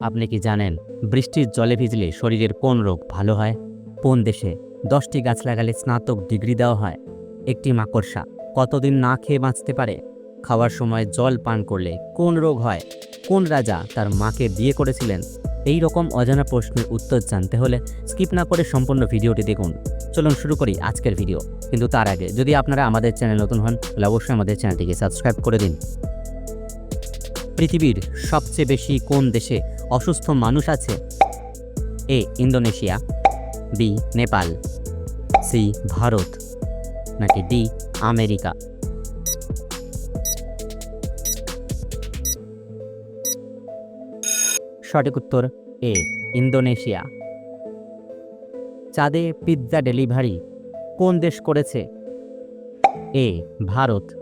আপনি কি জানেন, বৃষ্টির জলে ভিজলে শরীরের কোন রোগ ভালো হয়? কোন দেশে দশটি গাছ লাগালে স্নাতক ডিগ্রি দেওয়া হয়? একটি মাকড়সা কতদিন না খেয়ে বাঁচতে পারে? খাওয়ার সময় জল পান করলে কোন রোগ হয়? কোন রাজা তার মাকে বিয়ে করেছিলেন? এই রকম অজানা প্রশ্নের উত্তর জানতে হলে স্কিপ না করে সম্পূর্ণ ভিডিওটি দেখুন। চলুন শুরু করি আজকের ভিডিও। কিন্তু তার আগে যদি আপনারা আমাদের চ্যানেল নতুন হন, তাহলে অবশ্যই আমাদের চ্যানেলটিকে সাবস্ক্রাইব করে দিন। পৃথিবীর সবচেয়ে বেশি কোন দেশে অসুস্থ মানুষ আছে? A, Indonesia, B, Nepal, C, Bharat, নাকি ডি, আমেরিকা? সঠিক উত্তর, এ, ইন্দোনেশিয়া। চাঁদে পিৎজা ডেলিভারি কোন দেশ করেছে? A, Bharat,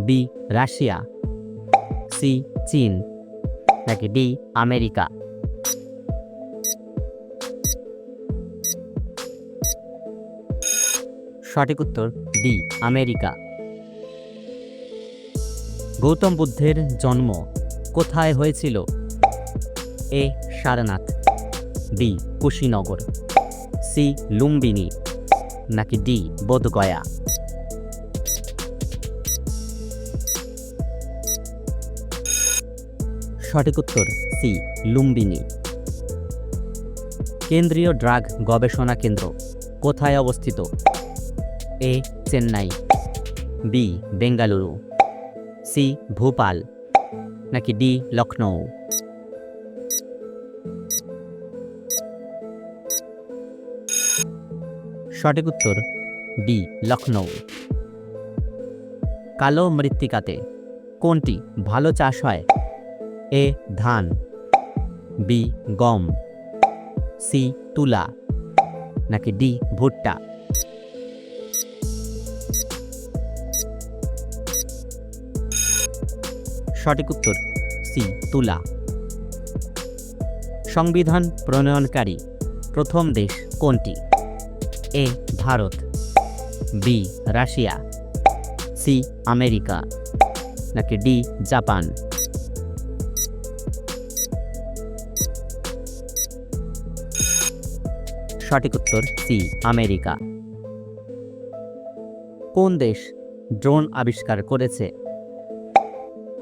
B, Russia C চীন নাকি ডি, আমেরিকা? সঠিক উত্তর, ডি, আমেরিকা। গৌতম বুদ্ধের জন্ম কোথায় হয়েছিল? A, Sarnath, B, Kushinagar, C, Lumbini, নাকি ডি, বোধগয়া? সঠিক উত্তর সি, লুম্বিনী। কেন্দ্রীয় ড্রাগ গবেষণা কেন্দ্র, কোথায় অবস্থিত? A, Chennai. B, Bengaluru. C, Bhopal. নাকি ডি লখনৌ সঠিক উত্তর ডি লখনৌ কালো মৃত্তিকাতে কোনটি ভালো চাষ হয়? এ ধান, বি গম, সি তুলা, নাকি ডি ভুট্টা? সঠিক উত্তর, সি তুলা। সংবিধান প্রণয়নকারী প্রথম দেশ কোনটি? A Bharat, B Russia, C America, নাকি ডি জাপান? সঠিক উত্তর সি, আমেরিকা। কোন দেশ ড্রোন আবিষ্কার করেছে?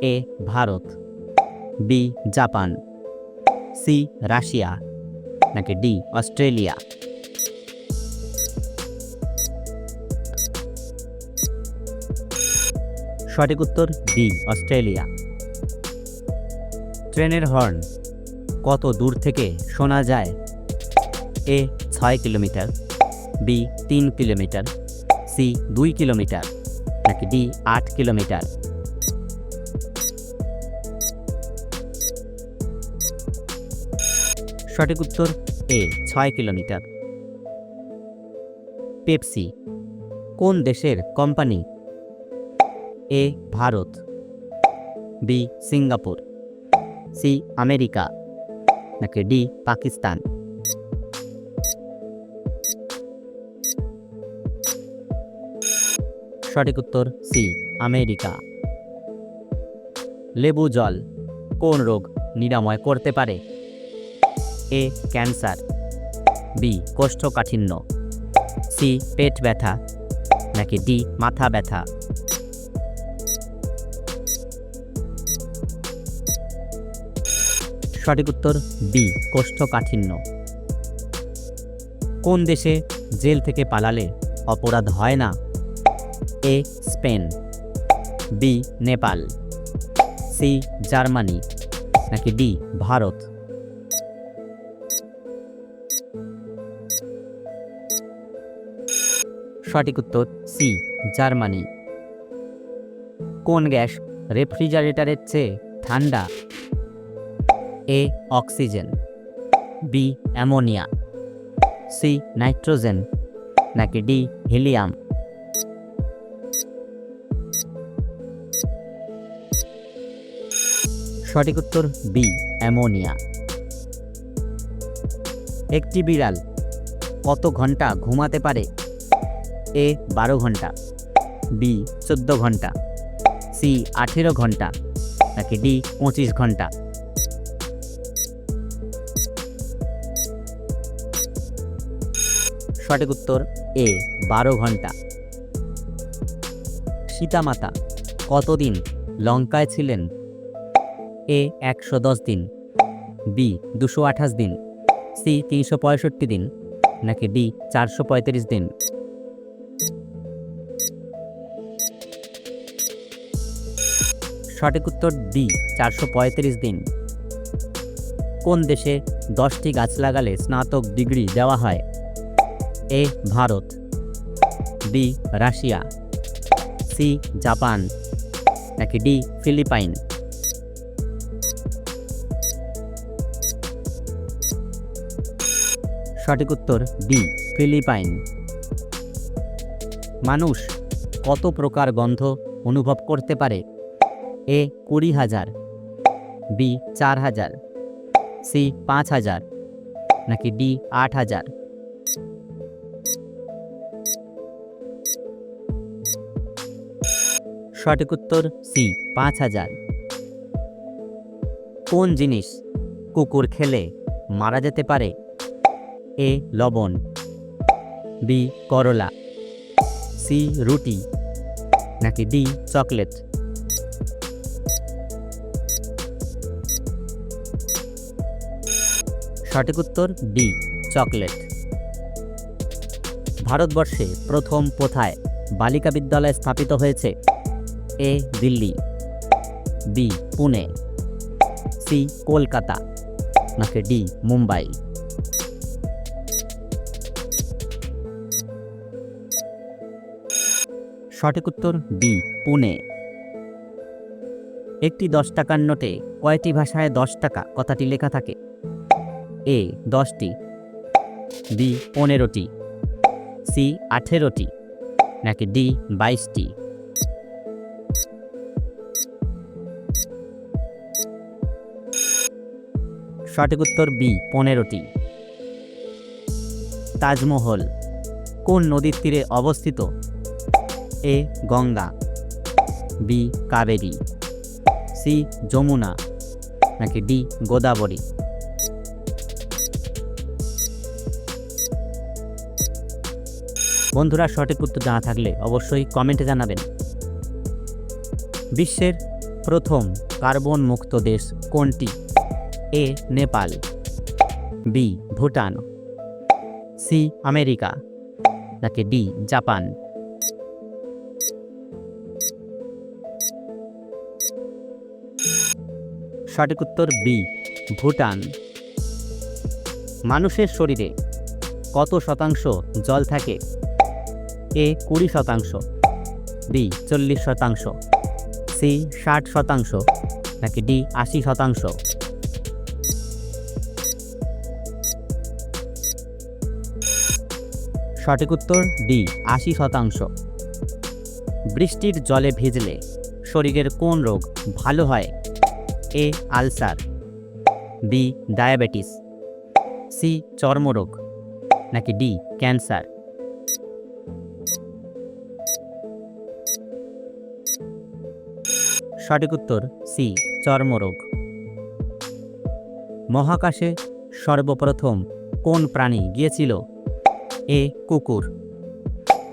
A, Bharat. B, Japan. C, Russia. নাকি ডি, অস্ট্রেলিয়া। সঠিক উত্তর বি, অস্ট্রেলিয়া। ট্রেনের হর্ন কত দূর থেকে শোনা যায়? এ ছয় কিলোমিটার, বি তিন কিলোমিটার, সি দুই কিলোমিটার, নাকি ডি আট কিলোমিটার? সঠিক উত্তর, এ ছয় কিলোমিটার। পেপসি, কোন দেশের company? A Bharat, B Singapore, C America, নাকি ডি পাকিস্তান? সঠিক উত্তর সি, আমেরিকা। লেবু জল কোন রোগ নিরাময় করতে পারে? A, cancer. বি, কোষ্ঠকাঠিন্য। সি, পেট ব্যথা নাকি ডি, মাথা ব্যথা? সঠিক উত্তর বি, কোষ্ঠকাঠিন্য। কোন দেশে জেল থেকে পালালে অপরাধ হয় না? A, Spain. B, Nepal. C, Germany. নাকি ডি, ভারত। সঠিক উত্তর, সি, জার্মানি। কোন গ্যাস রেফ্রিজারেটরের চেয়ে ঠান্ডা? A, oxygen. B, ammonia. C, nitrogen. নাকি ডি, হিলিয়াম। সঠিক উত্তর বি, অ্যামোনিয়া। একটি বিড়াল কত ঘণ্টা ঘুমাতে পারে? এ, বারো ঘণ্টা। বি, চোদ্দ ঘণ্টা। সি, আঠেরো ঘণ্টা। নাকি ডি, পঁচিশ ঘণ্টা। সঠিক উত্তর এ, বারো ঘণ্টা। সীতামাতা কতদিন লঙ্কায় ছিলেন? এ একশো দশ দিন। বি দুশো আঠাশ দিন। সি তিনশো পঁয়ষট্টি দিন। নাকি ডি চারশো পঁয়ত্রিশ দিন। সঠিক উত্তর ডি চারশো পঁয়ত্রিশ দিন। কোন দেশে দশটি গাছ লাগালে স্নাতক ডিগ্রি দেওয়া হয়? A Bharat. B Russia. C Japan. নাকি ডি ফিলিপাইন। সঠিক উত্তর ডি, ফিলিপাইন। মানুষ কত প্রকার গন্ধ অনুভব করতে পারে? এ, কুড়ি হাজার। বি, চার হাজার। সি, পাঁচ হাজার। নাকি ডি, আট হাজার। সঠিক উত্তর সি, পাঁচ হাজার। কোন জিনিস কুকুর খেলে মারা যেতে পারে? এ লবণ, বি করলা, সি রুটি, নাকি ডি চকলেট? সঠিক উত্তর ডি, চকলেট। ভারতবর্ষে প্রথম কোথায় বালিকা বিদ্যালয় স্থাপিত হয়েছে? A, Delhi, B, Pune, C, Kolkata, নাকি ডি, মুম্বাই? সঠিক উত্তর বি, পুনে। একটি দশ টাকার নোটে কয়টি ভাষায় দশ টাকা? কথাটি লেখা থাকে। এ, দশটি। বি, পনেরোটি। সি, আঠেরোটি। নাকি ডি, বাইশটি। সঠিক উত্তর বি, পনেরোটি। তাজমহল কোন নদীর তীরে অবস্থিত? A Ganga, B Kaveri, C Yamuna, নাকি ডি গোদাবরী? বন্ধুরা সঠিক উত্তর জানা থাকলে অবশ্যই কমেন্টে জানাবেন। বিশ্বের প্রথম কার্বন মুক্ত দেশ কোনটি? A Nepal, B Bhutan, C America, নাকি ডি জাপান? সঠিক উত্তর বি, ভুটান। মানুষের শরীরে কত শতাংশ জল থাকে? এ কুড়ি শতাংশ, বি চল্লিশ শতাংশ, সি ষাট শতাংশ, নাকি ডি আশি শতাংশ? সঠিক উত্তর ডি, আশি শতাংশ। বৃষ্টির জলে ভিজলে শরীরের কোন রোগ ভালো হয়? A ulcer, B diabetes, C চর্মরোগ, নাকি ডি ক্যান্সার। সঠিক উত্তর, সি চর্মরোগ। মহাকাশে সর্বপ্রথম কোন প্রাণী গিয়েছিল? এ কুকুর,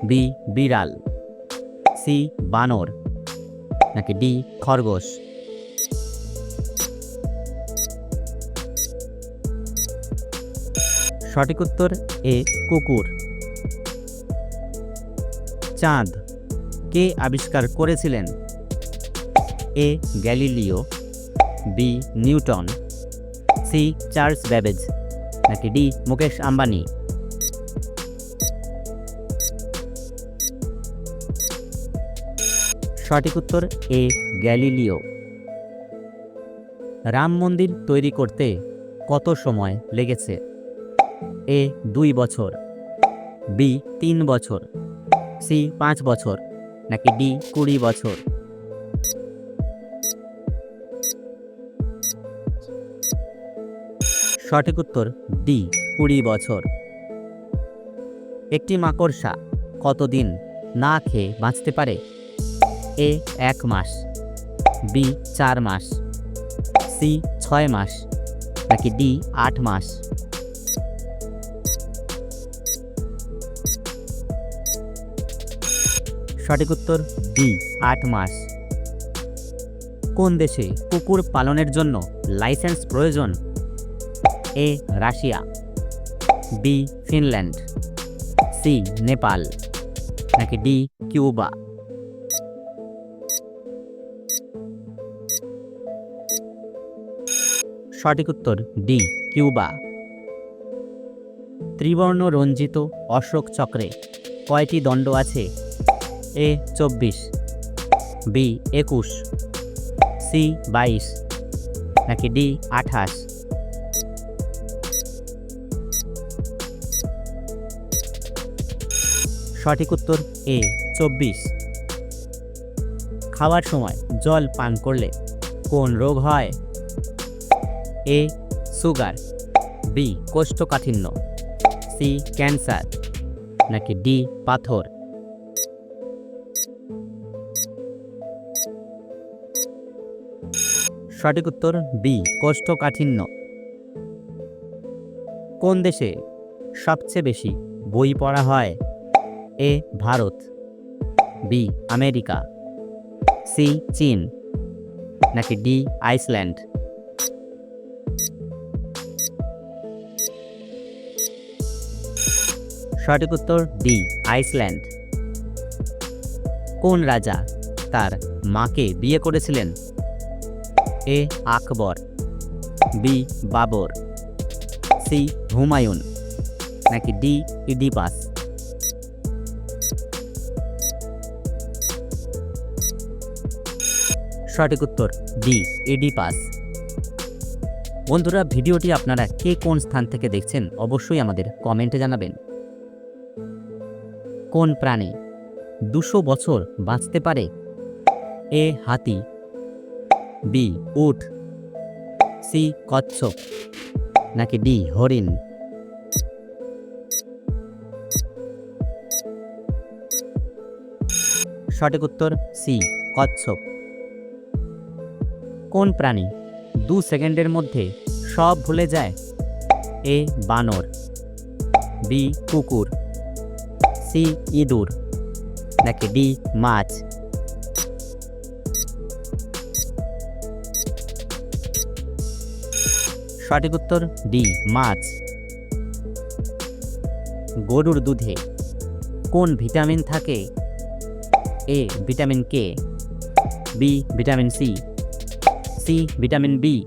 বি বিড়াল, সি বানর, নাকি ডি খরগোশ। সঠিক উত্তর এ, কুকুর। চাঁদ, কে আবিষ্কার করেছিলেন? A, Galileo. B, Newton. C, Charles Babbage. নাকি ডি, মুকেশ আম্বানি? সঠিক উত্তর এ, গ্যালিলিও। রাম মন্দির তৈরি করতে কত সময় লেগেছে? এ দুই বছর। বি তিন বছর। সি পাঁচ বছর। নাকি ডি কুড়ি বছর। সঠিক উত্তর ডি কুড়ি বছর। একটি মাকড়সা কতদিন না খেয়ে বাঁচতে পারে? এ এক মাস। বি চার মাস। সি ছয় মাস। নাকি ডি আট মাস। সঠিক উত্তর? ডি আট মাস। কোন দেশে কুকুর পালনের জন্য লাইসেন্স প্রয়োজন? A Russia. B Finland. C Nepal. নাকি ডি কিউবা? সঠিক উত্তর ডি কিউবা। ত্রিবর্ণ রঞ্জিত অশোক চক্রে কয়টি দণ্ড আছে? এ চব্বিশ, বি একুশ, সি বাইশ, নাকি ডি আঠাশ? সঠিক উত্তর এ চব্বিশ। খাওয়ার সময় জল পান করলে কোন রোগ হয়? এ সুগার, বি কোষ্ঠকাঠিন্য, সি ক্যান্সার, নাকি ডি পাথর? সঠিক উত্তর বি, কোষ্ঠকাঠিন্য। কোন দেশে সবচেয়ে বেশি বই পড়া হয়? A, Bharat. B, America. C, চীন। নাকি ডি, আইসল্যান্ড? সঠিক উত্তর ডি, আইসল্যান্ড। কোন রাজা তার মাকে বিয়ে করেছিলেন? A Akbar, B Babar, C Humayun, নাকি ডি ইডিপাস? সঠিক উত্তর, ডি ইডিপাস। বন্ধুরা, ভিডিওটি আপনারা কে কোন স্থান থেকে দেখছেন অবশ্যই আমাদের কমেন্টে জানাবেন। কোন প্রাণী দুশো বছর বাঁচতে পারে? এ হাতি বি উট সি, কচ্ছপ। নাকি ডি, হরিণ। সঠিক উত্তর সি, কচ্ছপ। কোন প্রাণী দু সেকেন্ডের মধ্যে সব ভুলে যায়? এ, বানর। বি, কুকুর। সি, ইঁদুর। নাকি ডি, মাছ। সঠিক উত্তর ডি, মাছ। গরুর দুধে কোন ভিটামিন থাকে? A, vitamin K. B, vitamin C. C, vitamin B.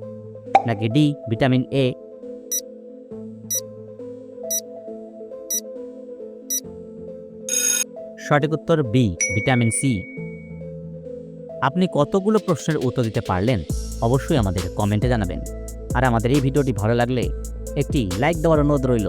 নাকি ডি, ভিটামিন এ। সঠিক উত্তর বি, ভিটামিন সি। আপনি কতগুলো প্রশ্নের উত্তর দিতে পারলেন? অবশ্যই আমাদের কমেন্টে জানাবেন। আর আমাদের এই ভিডিওটি ভালো লাগলে একটি লাইক দেওয়ার অনুরোধ রইল।